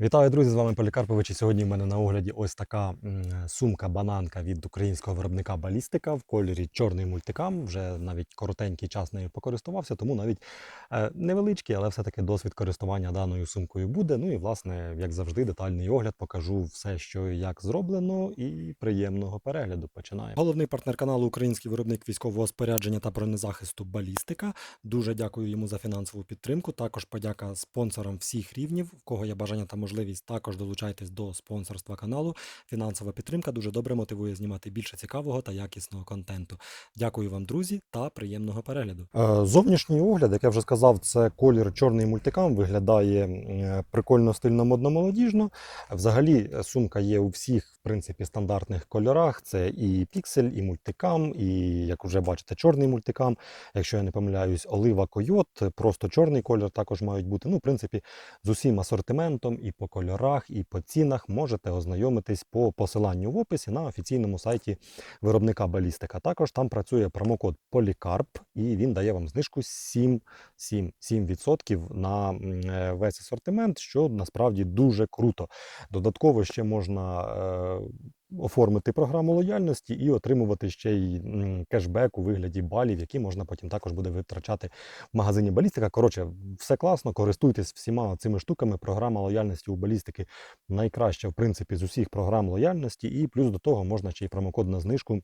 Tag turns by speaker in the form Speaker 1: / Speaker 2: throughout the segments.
Speaker 1: Вітаю, друзі! З вами Полікарпович. І сьогодні в мене на огляді ось така сумка-бананка від українського виробника Балістика в кольорі чорний мультикам. Вже навіть коротенький час нею покористувався, тому навіть е, невеличкий, але все-таки досвід користування даною сумкою буде. Ну і власне, як завжди, детальний огляд покажу все, що як зроблено, і приємного перегляду. Починаємо. Головний партнер каналу Український виробник військового спорядження та бронезахисту Балістика. Дуже дякую йому за фінансову підтримку. Також подяка спонсорам всіх рівнів, в кого є бажання та можливість, також долучайтесь до спонсорства каналу. Фінансова підтримка дуже добре мотивує знімати більше цікавого та якісного контенту. Дякую вам, друзі, та приємного перегляду. Е, Зовнішній огляд, як я вже сказав, це колір чорний мультикам. Виглядає е, прикольно, стильно, модно, молодіжно. Взагалі, е, сумка є у всіх, в принципі, стандартних кольорах. Це і піксель, і мультикам, і як вже бачите, чорний мультикам. Якщо я не помиляюсь, олива койот, просто чорний колір також мають бути. Ну, в принципі, з усім асортиментом і по кольорах, і по цінах можете ознайомитись по посиланню в описі на офіційному сайті виробника Балістика. Також там працює промокод Полікарп, і він дає вам знижку 7, 7, 7% на е, весь асортимент, що насправді дуже круто. Додатково ще можна. Оформити програму лояльності і отримувати ще й кешбек у вигляді балів, які можна потім також буде витрачати в магазині балістика. Коротше, все класно, користуйтесь всіма цими штуками. Програма лояльності у балістики найкраща, в принципі, з усіх програм лояльності, і плюс до того можна ще й промокод на знижку.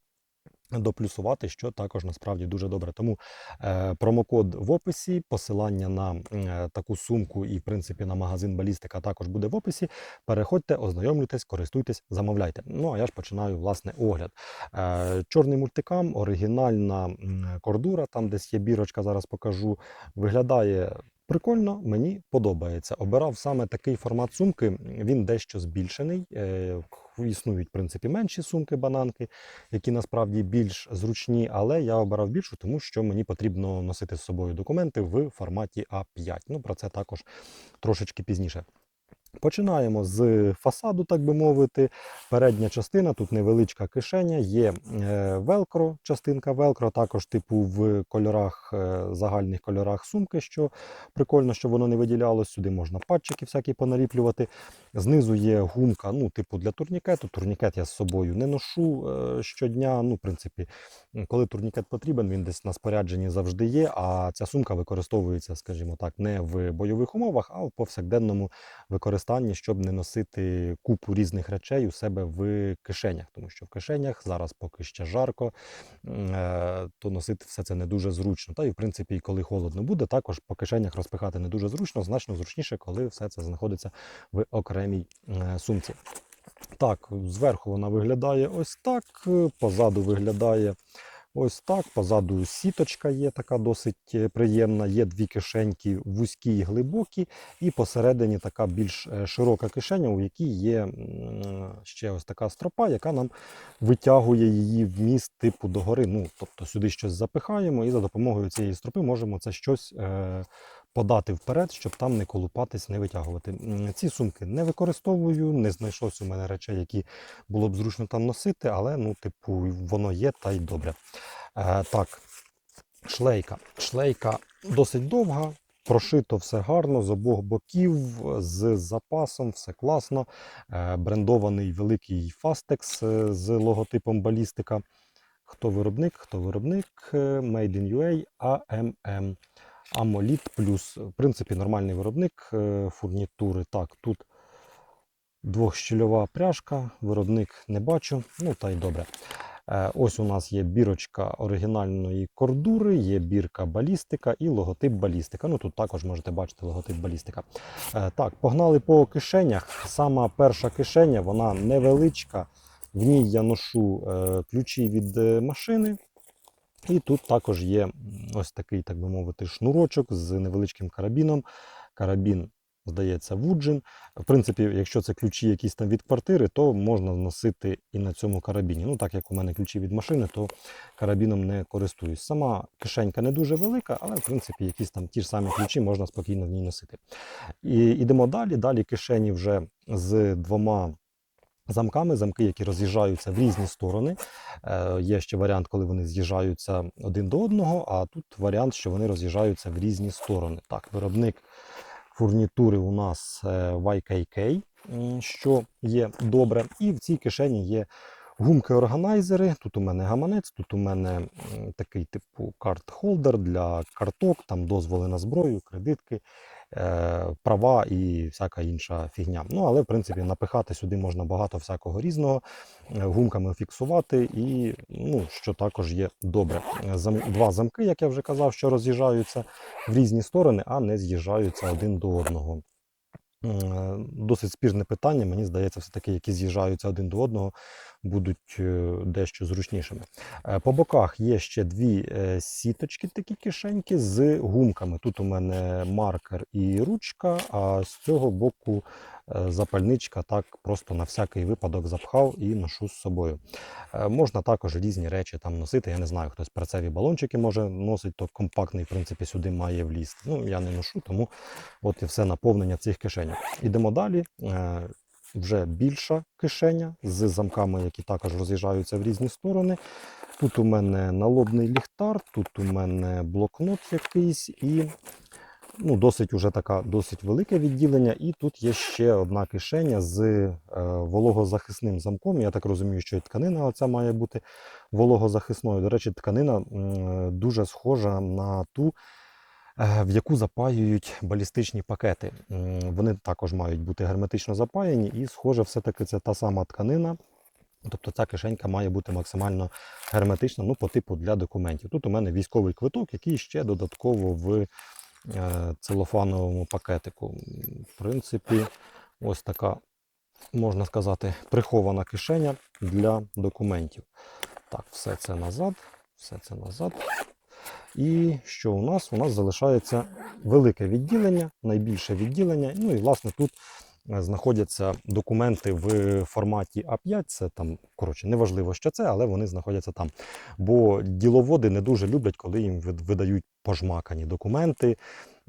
Speaker 1: Доплюсувати, що також насправді дуже добре. Тому е, промокод в описі, посилання на е, таку сумку і, в принципі, на магазин балістика також буде в описі. Переходьте, ознайомлюйтесь, користуйтесь, замовляйте. Ну а я ж починаю власне огляд. Е, чорний мультикам, оригінальна кордура, там десь є бірочка, зараз покажу. Виглядає прикольно, мені подобається. Обирав саме такий формат сумки. Він дещо збільшений. Е, Існують в принципі менші сумки, бананки, які насправді більш зручні, але я обирав більшу, тому що мені потрібно носити з собою документи в форматі А5. Ну про це також трошечки пізніше. Починаємо з фасаду, так би мовити. Передня частина, тут невеличка кишеня, є велкро, частинка велкро, також типу в кольорах, е, загальних кольорах сумки, що прикольно, що воно не виділялось. Сюди можна патчики всякі поналіплювати. Знизу є гумка, ну, типу для турнікету. Турнікет я з собою не ношу е, щодня. Ну, в принципі, коли турнікет потрібен, він десь на спорядженні завжди є. А ця сумка використовується, скажімо так, не в бойових умовах, а в повсякденному використанні, щоб не носити купу різних речей у себе в кишенях. Тому що в кишенях зараз поки ще жарко, е, то носити все це не дуже зручно. Та і в принципі, коли холодно буде, також по кишенях розпихати не дуже зручно, значно зручніше, коли все це знаходиться в окремій е, сумці. Так, зверху вона виглядає ось так, позаду виглядає ось так. Позаду сіточка є така досить е, приємна. Є дві кишеньки вузькі і глибокі, і посередині така більш е, широка кишеня, у якій є ще ось така стропа, яка нам витягує її вміст типу догори. Ну, тобто сюди щось запихаємо, і за допомогою цієї стропи можемо це щось. Подати вперед, щоб там не колупатись, не витягувати. Ці сумки не використовую, не знайшлось у мене речей, які було б зручно там носити, але ну, типу, воно є та й добре. Е, так, шлейка. Шлейка досить довга. Прошито все гарно з обох боків, з запасом, все класно. Е, брендований великий е, з логотипом балістика. Хто виробник? Хто виробник? Е, Made in UA AMM. Амоліт плюс, в принципі, нормальний виробник е, фурнітури. Так, тут двохщільова пряжка, виробник не бачу, ну та й добре. Е, Ось у нас є бірочка оригінальної кордури, є бірка балістика і логотип балістика. Ну тут також можете бачити логотип балістика. Е, Так, погнали по кишенях. Сама перша кишеня, вона невеличка. В ній я ношу ключі від машини. І тут також є ось такий, так би мовити, шнурочок з невеличким карабіном. Карабін, здається, вуджин. В принципі, якщо це ключі якісь там від квартири, то можна носити і на цьому карабіні. Ну, так як у мене ключі від машини, то карабіном не користуюсь. Сама кишенька не дуже велика, але в принципі якісь там ті ж самі ключі можна спокійно в ній носити. І йдемо далі. Далі кишені вже з двома замками, замки, які роз'їжджаються в різні сторони. Е, Є ще варіант, коли вони з'їжджаються один до одного, а тут варіант, що вони роз'їжджаються в різні сторони. Так, виробник фурнітури у нас е, YKK, що є добре. І в цій кишені є гумки-органайзери. Тут у мене гаманець, тут у мене такий типу карт-холдер для карток, там дозволи на зброю, кредитки, е, права і всяка інша фігня. Ну, але в принципі напихати сюди можна багато всякого різного, е, гумками фіксувати, і ну, що також є добре. Е, два замки, як я вже казав, що роз'їжджаються в різні сторони, а не з'їжджаються один до одного. Досить спірне питання. Мені здається, все-таки, які з'їжджаються один до одного, будуть е, дещо зручнішими. Е, По боках є ще дві е, сіточки, такі кишеньки з гумками. Тут у мене маркер і ручка, а з цього боку запальничка так просто на всякий випадок запхав і ношу з собою. Можна також різні речі там носити. Я не знаю, хтось перцеві балончики може носить, то компактний, в принципі, сюди має влізти. Ну, я не ношу, тому от і все наповнення цих кишеньок. Ідемо далі. Е, Вже більша кишеня з замками, які також роз'їжджаються в різні сторони. Тут у мене налобний ліхтар, тут у мене блокнот якийсь і ну, досить уже така досить велике відділення. І тут є ще одна кишеня з е, вологозахисним замком. Я так розумію, що і тканина оця має бути вологозахисною. До речі, тканина м, дуже схожа на ту, е, в яку запаюють балістичні пакети. Вони також мають бути герметично запаяні, і, схоже, все-таки це та сама тканина. Тобто ця кишенька має бути максимально герметична, ну, по типу для документів. Тут у мене військовий квиток, який ще додатково в е, целофановому пакетику. В принципі, ось така, можна сказати, прихована кишеня для документів. Так, все це назад, все це назад. І що у нас? У нас залишається велике відділення, найбільше відділення. Ну і власне тут е, знаходяться документи в форматі А5. Це там, коротше, неважливо, що це, але вони знаходяться там. Бо діловоди не дуже люблять, коли їм видають пожмакані документи,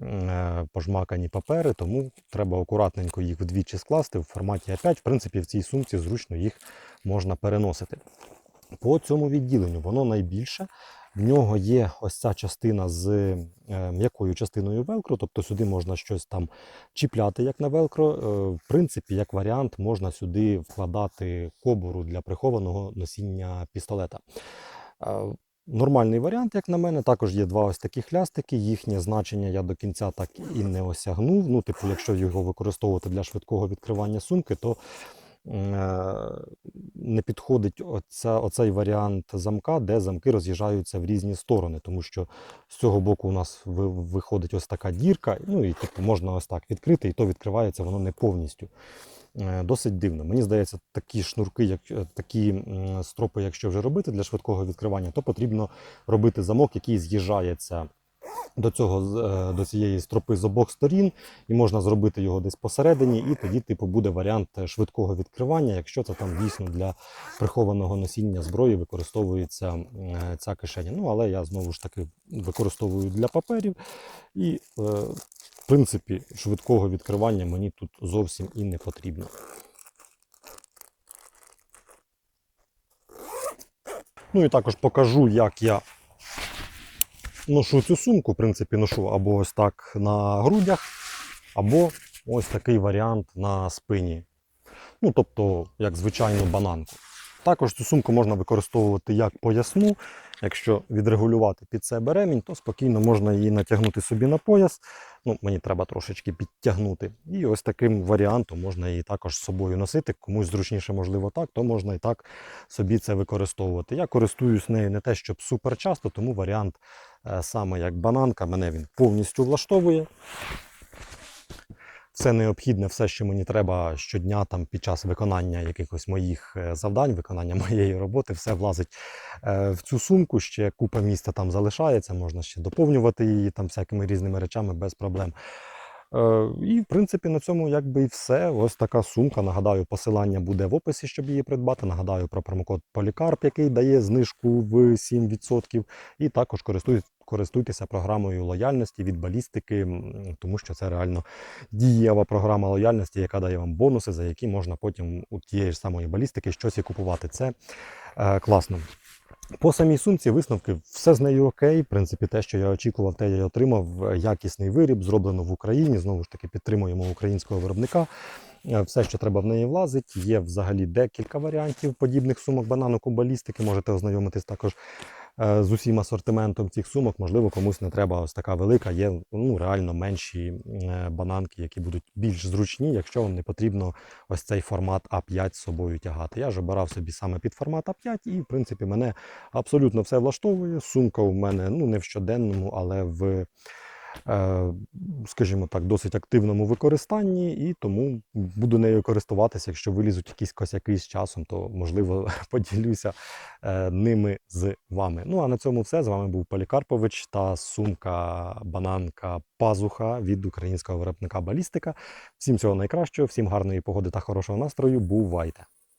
Speaker 1: е, пожмакані папери, тому треба акуратненько їх вдвічі скласти в форматі А5. В принципі, в цій сумці зручно їх можна переносити. По цьому відділенню воно найбільше. В нього є ось ця частина з е, м'якою частиною велкро, тобто сюди можна щось там чіпляти, як на велкро. В принципі, як варіант, можна сюди вкладати кобуру для прихованого носіння пістолета. Е, Нормальний варіант, як на мене. Також є два ось такі хлястики. Їхнє значення я до кінця так і не осягнув. Ну, типу, якщо його використовувати для швидкого відкривання сумки, то не підходить оця, оцей варіант замка, де замки роз'їжджаються в різні сторони, тому що з цього боку у нас виходить ось така дірка, ну і типу, можна ось так відкрити, і то відкривається воно не повністю. Е, Досить дивно. Мені здається, такі шнурки, як е, такі стропи, якщо вже робити для швидкого відкривання, то потрібно робити замок, який з'їжджається до цього е, до цієї стропи з обох сторін, і можна зробити його десь посередині, і тоді, типу, буде варіант е, швидкого відкривання, якщо це там дійсно для прихованого носіння зброї використовується е, ця кишеня. Ну, але я знову ж таки використовую для паперів, і в принципі швидкого відкривання мені тут зовсім і не потрібно. Ну і також покажу, як я ношу цю сумку. В принципі, ношу або ось так на грудях, або ось такий варіант на спині. Ну, тобто, як звичайну бананку. Також цю сумку можна використовувати як поясну. Якщо відрегулювати під себе ремінь, то спокійно можна її натягнути собі на пояс. Ну, мені треба трошечки підтягнути. І ось таким варіантом можна її також з собою носити. Комусь зручніше, можливо, так, то можна і так собі це використовувати. Я користуюсь нею не те, щоб супер часто, тому варіант е, саме як бананка, мене він повністю влаштовує. Все необхідне, все, що мені треба щодня там, під час виконання якихось моїх е, завдань, виконання моєї роботи, все влазить е, в цю сумку. Ще купа міста там залишається, можна ще доповнювати її там всякими різними речами без проблем. Е, І, в принципі, на цьому якби і все. Ось така сумка. Нагадаю, посилання буде в описі, щоб її придбати. Нагадаю про промокод Полікарп, який дає знижку в 7%. І також користуйтесь. Користуйтеся програмою лояльності від балістики, тому що це реально дієва програма лояльності, яка дає вам бонуси, за які можна потім у тієї ж самої балістики щось і купувати. Це е, класно. По самій сумці висновки все з нею окей. В принципі, те, що я очікував, те я отримав. Якісний виріб, зроблено в Україні. Знову ж таки, підтримуємо українського виробника. Е, Все, що треба в неї влазить. Є взагалі декілька варіантів подібних сумок банану балістики. Можете ознайомитись також з усім асортиментом цих сумок. Можливо, комусь не треба ось така велика. Є ну, реально менші е, бананки, які будуть більш зручні, якщо вам не потрібно ось цей формат А5 з собою тягати. Я ж обирав собі саме під формат А5, і в принципі мене абсолютно все влаштовує. Сумка у мене ну не в щоденному, але в, е, скажімо так, досить активному використанні, і тому буду нею користуватися. Якщо вилізуть якісь косяки з часом, то можливо поділюся е, ними з вами. Ну а на цьому все. З вами був Полікарпович та сумка бананка пазуха від українського виробника Балістика. Всім всього найкращого, всім гарної погоди та хорошого настрою. Бувайте!